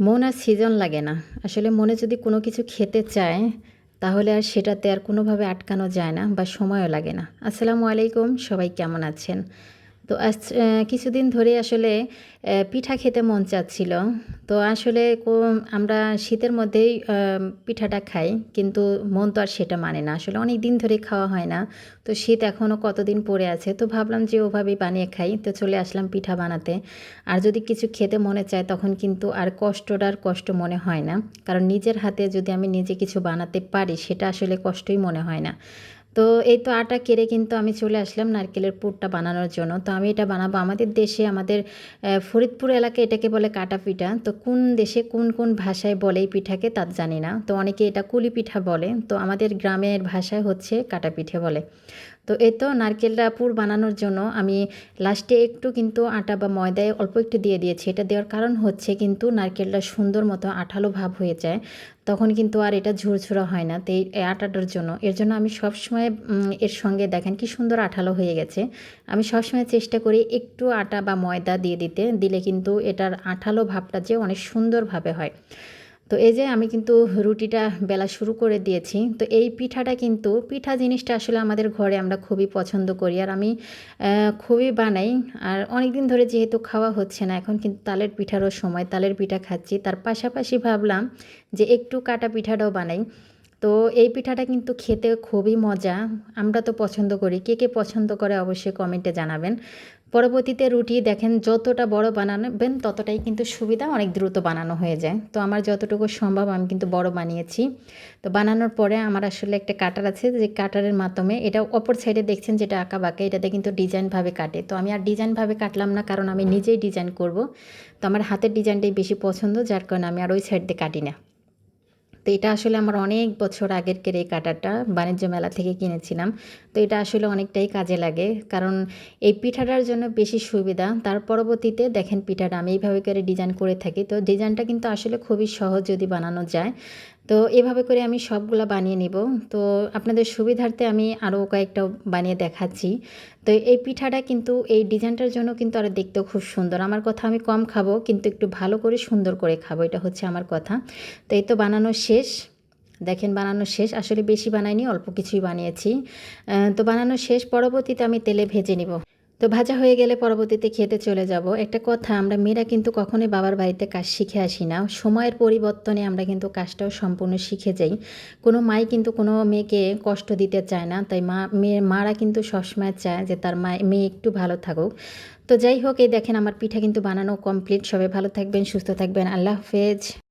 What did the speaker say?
মন আর সিজন লাগে না। আসলে মনে যদি কোনো কিছু খেতে চায়, তাহলে আর সেটাতে আর কোনোভাবে আটকানো যায় না বা সময়ও লাগে না। আসসালামু আলাইকুম, সবাই কেমন আছেন? তো কিছুদিন ধরে আসলে পিঠা খেতে মন চাচ্ছিল। তো আসলে আমরা শীতের মধ্যেই পিঠাটা খাই, কিন্তু মন তো আর সেটা মানে না। আসলে অনেক দিন ধরে খাওয়া হয় না। তো শীত এখনও কতদিন পড়ে আছে? তো ভাবলাম যে ওভাবেই বানিয়ে খাই। তো চলে আসলাম পিঠা বানাতে। আর যদি কিছু খেতে মনে চায়, তখন কিন্তু আর কষ্টটার কষ্ট মনে হয় না। কারণ নিজের হাতে যদি আমি নিজে কিছু বানাতে পারি, সেটা আসলে কষ্টই মনে হয় না। তো এই তো আটা কেড়ে কিন্তু আমি চলে আসলাম নারকেলের পুরটা বানানোর জন্য। তো আমি এটা বানাবো আমাদের দেশে, আমাদের ফরিদপুর এলাকায় এটাকে বলে কাটা পিঠা। তো কোন দেশে কোন কোন ভাষায় বলে এই পিঠাকে তা জানি না। তো অনেকে এটা কুলি পিঠা বলে। তো আমাদের গ্রামের ভাষায় হচ্ছে কাটা পিঠে বলে। তো এই তো নারকেলটা পুর বানানোর জন্য আমি লাস্টে একটু কিন্তু আটা বা ময়দায় অল্প একটু দিয়ে দিয়েছি। এটা দেওয়ার কারণ হচ্ছে কিন্তু নারকেলটা সুন্দর মতো আঠালো ভাব হয়ে যায়। তখন কিন্তু আর এটা ঝুরঝুরা হয় না, তো এই আটাটার জন্য। এর জন্য আমি সবসময় এর সঙ্গে দেখেন কি সুন্দর আঠালো হয়ে গেছে। আমি সবসময় চেষ্টা করি একটু আটা বা ময়দা দিয়ে দিতে, দিলে কিন্তু এটার আঠালো ভাবটা যে অনেক সুন্দরভাবে হয়। তো এই যে আমি কিন্তু রুটিটা বেলা শুরু করে দিয়েছি, তো এই পিঠাটা কিন্তু পিঠা জিনিসটা আসলে আমাদের ঘরে আমরা খুবই পছন্দ করি। আর আমি খুবই বানাই। আর অনেক দিন ধরে যেহেতু খাওয়া হচ্ছে না, এখন কিন্তু তালের পিঠারও সময়, তালের পিঠা খাচ্ছি। তার পাশাপাশি ভাবলাম যে একটু কাটা পিঠাটাও বানাই। তো এই পিঠাটা কিন্তু খেতে খুবই মজা, আমরা তো পছন্দ করি। কে কে পছন্দ করে অবশ্যই কমেন্টে জানাবেন। পরবর্তীতে রুটি দেখেন যতটা বড় বানাবেন ততটাই কিন্তু সুবিধা অনেক দ্রুত বানানো হয়ে যায়। তো আমার যতটুকু সম্ভব আমি কিন্তু বড় বানিয়েছি। তো বানানোর পরে আমার আসলে একটা কাটার আছে যে কাটারের মাধ্যমে এটা অপর সাইডে দেখছেন যেটা আঁকা বাঁকা এটাতে কিন্তু ডিজাইনভাবে কাটে। তো আমি আর ডিজাইনভাবে কাটলাম না কারণ আমি নিজেই ডিজাইন করব। তো আমার হাতের ডিজাইনটাই বেশি পছন্দ, যার কারণে আমি আর ওই সাইড দিয়ে কাটি না তো এটা আসলে আমার অনেক বছর আগের কের এই কাটারটা বাণিজ্য মেলা থেকে কিনেছিলাম। তো এটা আসলে অনেকটাই কাজে লাগে। কারণ এই পিঠাটার জন্য বেশি সুবিধা। তার পরবর্তীতে দেখেন পিঠাটা আমি এইভাবে করে ডিজাইন করে থাকি। তো ডিজাইনটা কিন্তু আসলে খুবই সহজ যদি বানানো যায়। তো এভাবে করে আমি সবগুলা বানিয়ে নিব। তো আপনাদের সুবিধার্থে আমি আরও কয়েকটা বানিয়ে দেখাচ্ছি। তো এই পিঠাটা কিন্তু, এই ডিজাইনটার জন্য কিন্তু আর দেখতেও খুব সুন্দর। আমার কথা আমি কম খাব, কিন্তু একটু ভালো করে সুন্দর করে খাব, এটা হচ্ছে আমার কথা। তো এই তো বানানো শেষ। দেখেন বানানো শেষ। আসলে বেশি বানাইনি, অল্প কিছুই বানিয়েছি। তো বানানো শেষ। পরবর্তীতে আমি তেলে ভেজে নিব। তো ভাজা হয়ে গেলে পরবর্তীতে খেতে চলে যাব। একটা কথা, আমরা মেয়েরা কিন্তু কখনোই বাবার বাড়িতে কাজ শিখে আসি না। সময়ের পরিবর্তনে আমরা কিন্তু কাজটাও সম্পূর্ণ শিখে যাই। কোনো মাই কিন্তু কোনো মেয়েকে কষ্ট দিতে চায় না, তাই মা, মেয়ে, মারা কিন্তু সবসময় চায় যে তার মা মেয়ে একটু ভালো থাকুক। তো যাই হোক, এই দেখেন আমার পিঠা কিন্তু বানানো কমপ্লিট সবাই ভালো থাকবেন, সুস্থ থাকবেন। আল্লাহ হাফেজ।